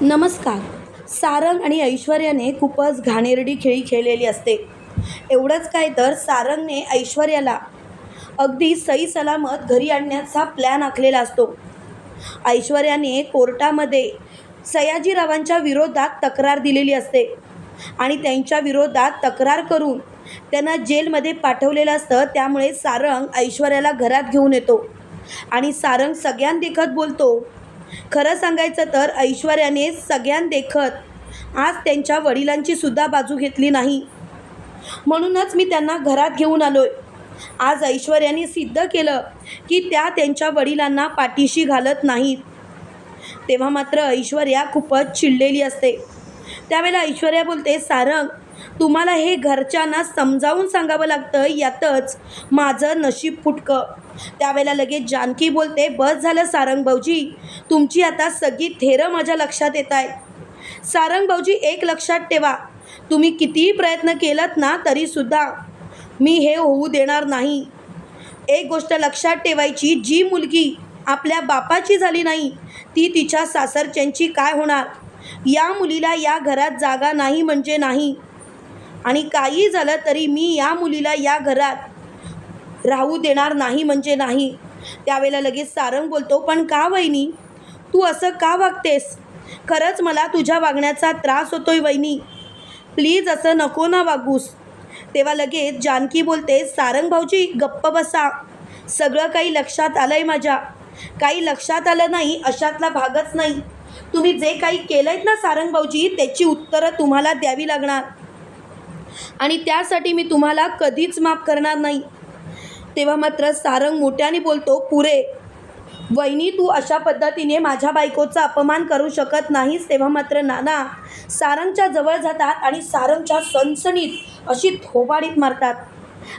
नमस्कार. सारंग आणि ऐश्वर्याने खूपच घाणेरडी खेळी खेळलेली असते. एवढंच काय तर सारंगने ऐश्वर्याला अगदी सही सलामत घरी आणण्याचा प्लॅन आखलेला असतो. ऐश्वर्याने कोर्टामध्ये सयाजीरावांच्या विरोधात तक्रार दिलेली असते आणि त्यांच्या विरोधात तक्रार करून त्यांना जेलमध्ये पाठवलेलं असतं त्यामुळे सारंग ऐश्वर्याला घरात घेऊन येतो. आणि सारंग सगळ्यांदेखत बोलतो खरं सांगायचं तर ऐश्वर्याने सगळ्यांदेखत आज त्यांच्या वडिलांची सुद्धा बाजू घेतली नाही. म्हणूनच मी त्यांना घरात घेऊन आलोय. आज ऐश्वर्याने सिद्ध केलं की त्या त्यांच्या वडिलांना पाठीशी घालत नाहीत. तेव्हा मात्र ऐश्वर्या खूपच चिडलेली असते. त्यावेळेला ऐश्वर्या बोलते सारंग तुम्हाला हे घरच्यांना समजावून सांगावं लागतं यातच माझं नशीब फुटकं. त्यावेळेला लगेच जानकी बोलते बस झालं सारंग भाऊजी तुमची आता सगळी थेरं माझ्या लक्षात येत आहे. सारंग भाऊजी एक लक्षात ठेवा तुम्ही कितीही प्रयत्न केलात ना तरीसुद्धा मी हे होऊ देणार नाही. एक गोष्ट लक्षात ठेवायची जी मुलगी आपल्या बापाची झाली नाही ती तिच्या सासरच्यांची काय होणार? या मुलीला या घरात जागा नाही म्हणजे नाही. आणि काही झालं तरी मी या मुलीला या घरात राहू देणार नाही म्हणजे नाही. त्यावेळेला लगेच सारंग बोलतो पण का वहिनी? तू असं का वागतेस? खरंच मला तुझ्या वागण्याचा त्रास होतोय वहिनी. प्लीज असं नको ना वागूस. तेव्हा लगेच जानकी बोलते सारंग भाऊजी गप्प बसा. सगळं काही लक्षात आलं आहे माझ्या. काही लक्षात आलं नाही अशातला भागच नाही. तुम्ही जे काही केलं आहेत ना सारंग भाऊजी त्याची उत्तरं तुम्हाला द्यावी लागणार. आणि त्यासाठी मी तुम्हाला कधीच माफ करणार नाही. तेव्हा मात्र सारंग मोठ्याने बोलतो पुरे वहिनी तू अशा पद्धतीने माझ्या बायकोचा अपमान करू शकत नाहीस. तेव्हा मात्र नाना सारंगच्या जवळ जातात आणि सारंगच्या सणसणीत अशी थोबाडीत मारतात.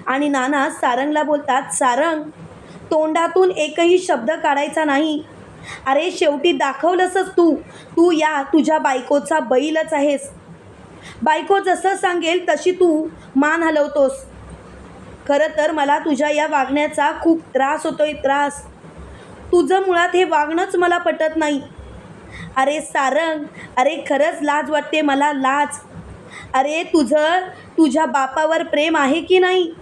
आणि नाना सारंगला बोलतात सारंग तोंडातून एकही शब्द काढायचा नाही. अरे शेवटी दाखवलंसच तू. तू या तुझ्या बायकोचा बैलच आहेस. बायको जसं सांगेल तशी तू मान हलवतोस. खरं तर मला तुझ्या या वागण्याचा खूप त्रास होतोय त्रास. तुझं मुळात हे वागणंच मला पटत नाही. अरे सारंग अरे खरंच लाज वाटते मला लाज. अरे तुझं तुझ्या बापावर प्रेम आहे की नाही?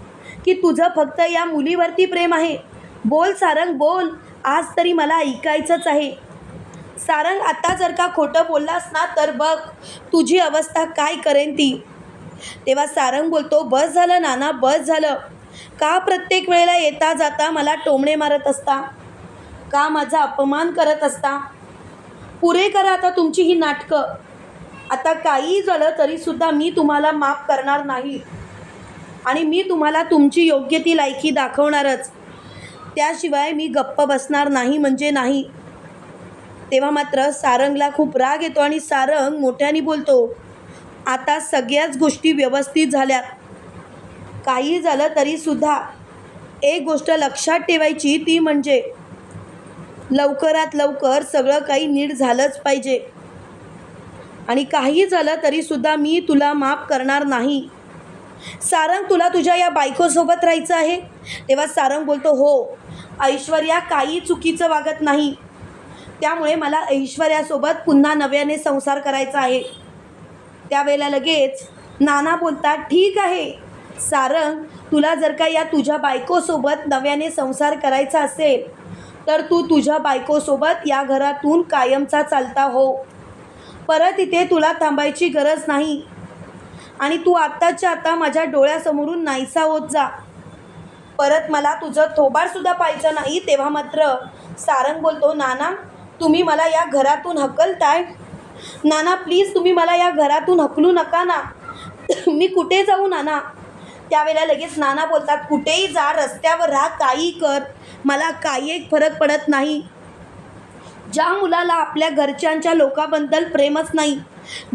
की तुझं फक्त या मुलीवरती प्रेम आहे? बोल सारंग बोल. आज तरी मला ऐकायचंच आहे. सारंग आता जर का खोटं बोललास ना तर बघ तुझी अवस्था काय करेन ती? तेव्हा सारंग बोलतो बस झालं नाना बस झालं. का प्रत्येक वेळेला येता जाता मला टोमणे मारत असता? का माझा अपमान करत असता? पुरे करा आता तुमची ही नाटकं. आता काही झालं तरीसुद्धा मी तुम्हाला माफ करणार नाही. आणि मी तुम्हाला तुमची योग्य ती लायकी दाखवणारच. त्याशिवाय मी गप्प बसणार नाही म्हणजे नाही. तेव्हा मात्र सारंगला खूप राग येतो आणि सारंग मोठ्याने बोलतो आता सगळ्याच गोष्टी व्यवस्थित झाल्यात काही झालं तरीसुद्धा एक गोष्ट लक्षात ठेवायची ती म्हणजे लवकरात लवकर सगळं काही नीट झालंच पाहिजे. आणि काही झालं तरीसुद्धा मी तुला माफ करणार नाही. सारंग तुला तुझ्या या बायकोसोबत राहायचं आहे? तेव्हा सारंग बोलतो हो. ऐश्वर्या काही चुकीचं वागत नाही. त्यामुळे मला ऐश्वर्यासोबत पुन्हा नव्याने संसार करायचा आहे. त्यावेळेला लगेच नाना बोलतात ठीक आहे. सारंग तुला जर का या तुझ्या बायकोसोबत नव्याने संसार करायचा असेल तर तू तुझ्या बायकोसोबत या घरातून कायमचा चालता हो. परत इथे तुला थांबायची गरज नाही. आणि तू आत्ताच्या आता माझ्या डोळ्यासमोरून नाहीसा होत जा. परत मला तुझं थोबाडसुद्धा पाहायचं नाही तेव्हा मात्र सारंग बोलतो नाना तुम्ही मला या घरातून हकलताय? नाना प्लीज तुम्ही मला या घरातून हकलू नका ना. मी कुठे जाऊ नाना? त्यावेळेला लगेच नाना बोलतात कुठेही जा रस्त्यावर राहा काही कर. मला काही एक फरक पडत नाही. ज्या मुलाला आपल्या घरच्यांच्या लोकांबद्दल प्रेमच नाही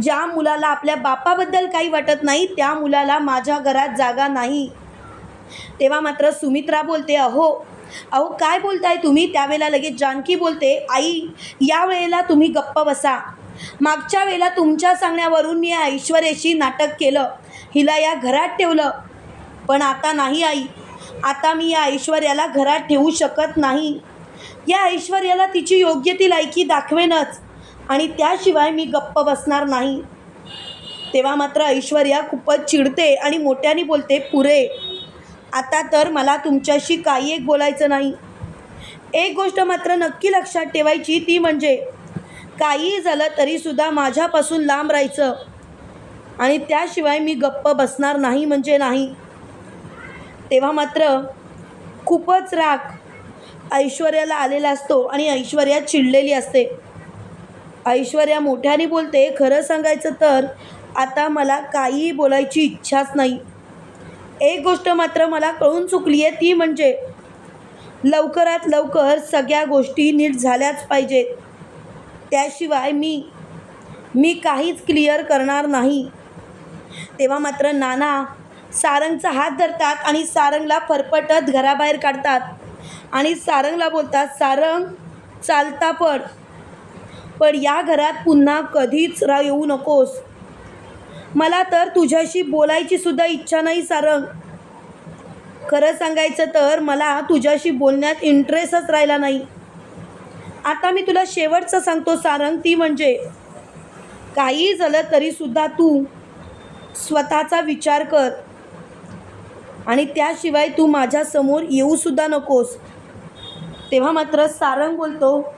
ज्या मुलाला आपल्या बापाबद्दल काही वाटत नाही त्या मुलाला माझ्या घरात जागा नाही. तेव्हा मात्र सुमित्रा बोलते अहो अहो काय बोलताय तुम्ही? त्यावेळेला लगेच जानकी बोलते आई या वेळेला तुम्ही गप्प बसा. मागच्या वेळेला तुमच्या सांगण्यावरून मी या ऐश्वर्याशी नाटक केलं. हिला या घरात ठेवलं. पण आता नाही आई. आता मी या ऐश्वर्याला घरात ठेवू शकत नाही. या ऐश्वर्याला तिची योग्य ती लायकी दाखवेनच. आणि त्याशिवाय मी गप्प बसणार नाही. तेव्हा मात्र ऐश्वर्या खूपच चिडते आणि मोठ्याने बोलते पुरे आता तर मला तुमच्याशी काही एक बोलायचं नाही. एक गोष्ट मात्र नक्की लक्षात ठेवायची ती म्हणजे काहीही झालं तरीसुद्धा माझ्यापासून लांब राहायचं. आणि त्याशिवाय मी गप्प बसणार नाही म्हणजे नाही. तेव्हा मात्र खूपच राग ऐश्वर्याला आलेला असतो आणि ऐश्वर्या चिडलेली असते. ऐश्वर्या मोठ्याने बोलते खरं सांगायचं तर आता मला काहीही बोलायची इच्छाच नाही. एक गोष्ट मात्र मला कळून चुकली आहे ती म्हणजे लवकरात लवकर सगळ्या गोष्टी नीट झाल्याच पाहिजेत. त्याशिवाय मी मी काहीच क्लिअर करणार नाही. तेव्हा मात्र नाना सारंगचा हात धरतात आणि सारंगला फरफटत घराबाहेर काढतात. आणि सारंगला बोलतात सारंग चालता पड. पण या घरात पुन्हा कधीच रा येऊ नकोस. मला तर तुझ्याशी बोलायची सुद्धा इच्छा नाही सारंग खरं सांगायचं तर मला तुझ्याशी बोलण्यात इंटरेस्टच राहिला नाही. आता मी तुला शेवटचं सांगतो सारंग ती म्हणजे काही झालं तरीसुद्धा तू स्वतःचा विचार कर. आणि त्याशिवाय तू माझ्यासमोर येऊसुद्धा नकोस. तेव्हा मात्र सारंग बोलतो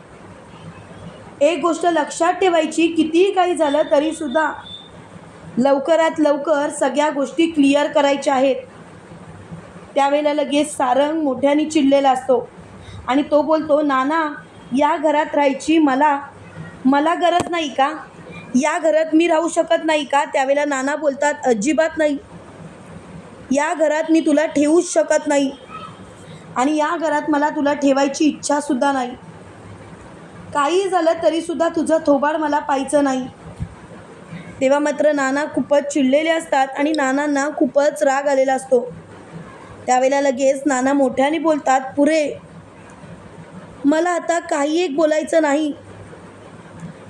एक गोष्ट लक्षात ठेवायची कितीही काही झालं तरीसुद्धा लवकरात लवकर सगळ्या गोष्टी क्लिअर करायच्या आहेत. त्यावेळेला लगेच सारंग मोठ्याने चिडलेला असतो. आणि तो बोलतो नाना या घरात राहायची मला मला गरज नाही का? या घरात मी राहू शकत नाही का? त्यावेळेला नाना बोलतात अजिबात नाही. या घरात मी तुला ठेवूच शकत नाही. आणि या घरात मला तुला ठेवायची इच्छासुद्धा नाही. काही झालं तरीसुद्धा तुझं थोबाड मला पाहायचं नाही. तेव्हा मात्र नाना खूपच चिडलेले असतात आणि नानांना खूपच राग आलेला असतो. त्यावेळेला लगेच नाना मोठ्याने बोलतात पुरे मला आता काही एक बोलायचं नाही.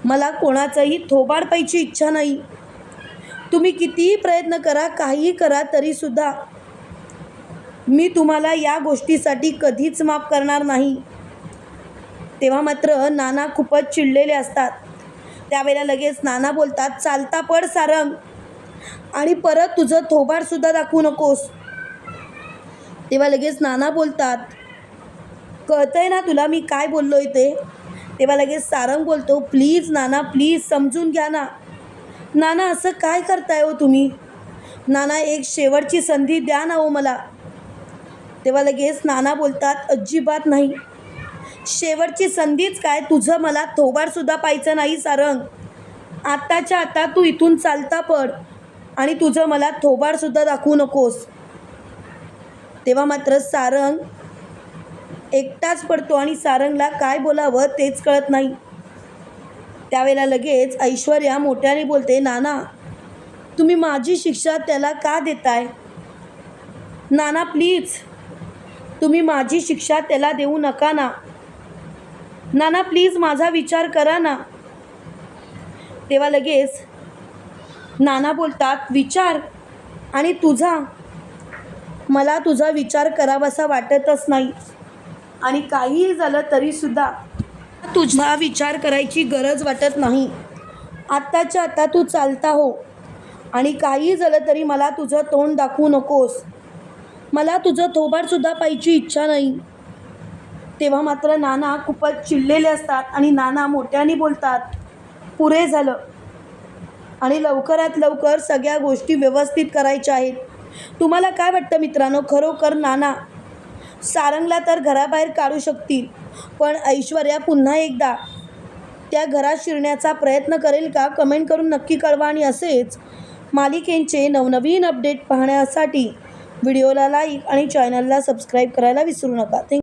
मला कोणाचंही थोबाड पाहिजे इच्छा नाही. तुम्ही कितीही प्रयत्न करा काहीही करा तरीसुद्धा मी तुम्हाला या गोष्टीसाठी कधीच माफ करणार नाही. तेव्हा मात्र नाना खूपच चिडलेले असतात. त्यावेळेला लगेच नाना बोलतात चालता पड सारंग. आणि परत तुझं थोबाडसुद्धा दाखवू नकोस. तेव्हा लगेच नाना बोलतात कळतंय ना तुला मी काय बोललो आहे ते? तेव्हा लगेच सारंग बोलतो प्लीज नाना प्लीज समजून घ्या ना. नाना असं काय करताय हो तुम्ही? नाना एक शेवटची संधी द्या ना हो मला. तेव्हा लगेच नाना बोलतात अजिबात नाही. शेवटची संधीच काय? तुझं मला थोबाडसुद्धा पाहायचं नाही सारंग. आत्ताच्या आता तू इथून चालता पड आणि तुझं मला थोबाडसुद्धा दाखवू नकोस. तेव्हा मात्र सारंग एकटाच पडतो आणि सारंगला काय बोलावं तेच कळत नाही. त्यावेळेला लगेच ऐश्वर्या मोठ्याने बोलते नाना तुम्ही माझी शिक्षा त्याला का देताय? नाना प्लीज. तुम्ही माझी शिक्षा त्याला देऊ नका ना. नाना प्लीज माझा विचार करा ना. तेव्हा लगेच नाना बोलतात विचार आणि तुझा. मला तुझा विचार करावासा वाटतच नाही. आणि काहीही झालं तरीसुद्धा तुझा विचार करायची गरज वाटत नाही. आत्ताच्या आता तू चालता हो. आणि काहीही झालं तरी मला तुझं तोंड दाखवू नकोस. मला तुझं थोबाडसुद्धा पाहिजे इच्छा नाही. तेव्हा मात्र नाना खूपच चिडलेले असतात आणि नाना मोठ्याने बोलतात पुरे झालं. आणि लवकरात लवकर सगळ्या गोष्टी व्यवस्थित करायच्या आहेत. तुम्हाला काय वाटतं मित्रांनो? खरोखर नाना सारंगला तर घराबाहेर काढू शकतील पण ऐश्वर्या पुन्हा एकदा त्या घरात शिरण्याचा प्रयत्न करेल का? कमेंट करून नक्की कळवा आणि असेच मालिकेंचे नवनवीन अपडेट पाहण्यासाठी व्हिडिओला लाईक आणि चॅनलला सबस्क्राईब करायला विसरू नका. थँक